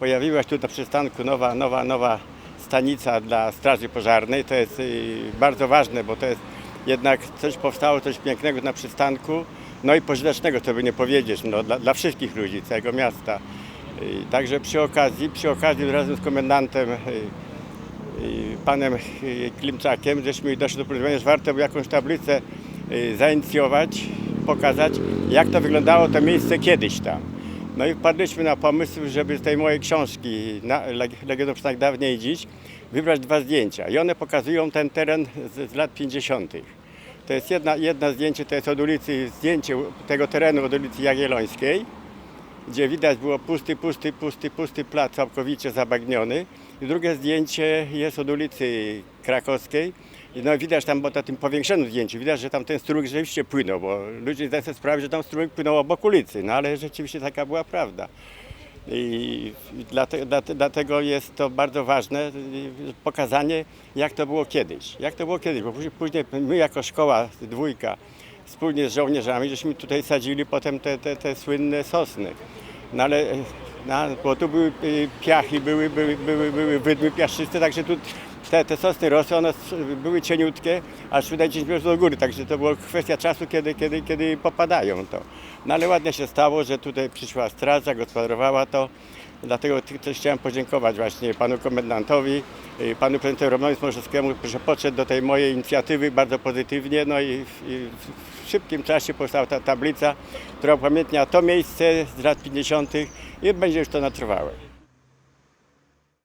pojawiła się tu na przystanku nowa, nowa, nowa stanica dla Straży Pożarnej. To jest y, bardzo ważne, bo to jest jednak coś powstało, coś pięknego na przystanku, no i pożytecznego, co by nie powiedzieć, no, dla, dla wszystkich ludzi, całego miasta. Y, Także przy okazji, przy okazji razem z komendantem y, panem Klimczakiem, żeśmy doszli do porozumienia, że warto by jakąś tablicę zainicjować, pokazać, jak to wyglądało to miejsce kiedyś tam. No i wpadliśmy na pomysł, żeby z tej mojej książki Legendą Przystanek dawniej i dziś wybrać dwa zdjęcia. I one pokazują ten teren z, z lat 50. To jest jedna, jedna zdjęcie, to jest od ulicy, zdjęcie tego terenu od ulicy Jagiellońskiej gdzie widać było pusty, pusty, pusty, pusty plac całkowicie zabagniony. I drugie zdjęcie jest od ulicy Krakowskiej. No widać tam, bo na tym powiększonym zdjęciu, widać, że tam ten strumyk rzeczywiście płynął, bo ludzie zdają sobie sprawę, że tam strumyk płynął obok ulicy, no ale rzeczywiście taka była prawda. I dlate, dlate, dlatego jest to bardzo ważne y, pokazanie, jak to było kiedyś. Jak to było kiedyś, bo później my jako szkoła dwójka wspólnie z żołnierzami, żeśmy tutaj sadzili potem te, te, te słynne sosny. No ale no, bo tu były y, piachy, były, były, były, były wydmy piaszczyste, także tu te, te sosny rosły, one były cieniutkie, aż wydać gdzieś do góry, także to była kwestia czasu, kiedy, kiedy, kiedy popadają to. No ale ładnie się stało, że tutaj przyszła straż, zagospodarowała to. Dlatego też chciałem podziękować właśnie panu komendantowi, y, panu prezydentowi Romanowi Smorzewskiemu, że podszedł do tej mojej inicjatywy bardzo pozytywnie. No i w, i w szybkim czasie powstała ta tablica, która upamiętnia to miejsce z lat 50. i będzie już to na trwałe.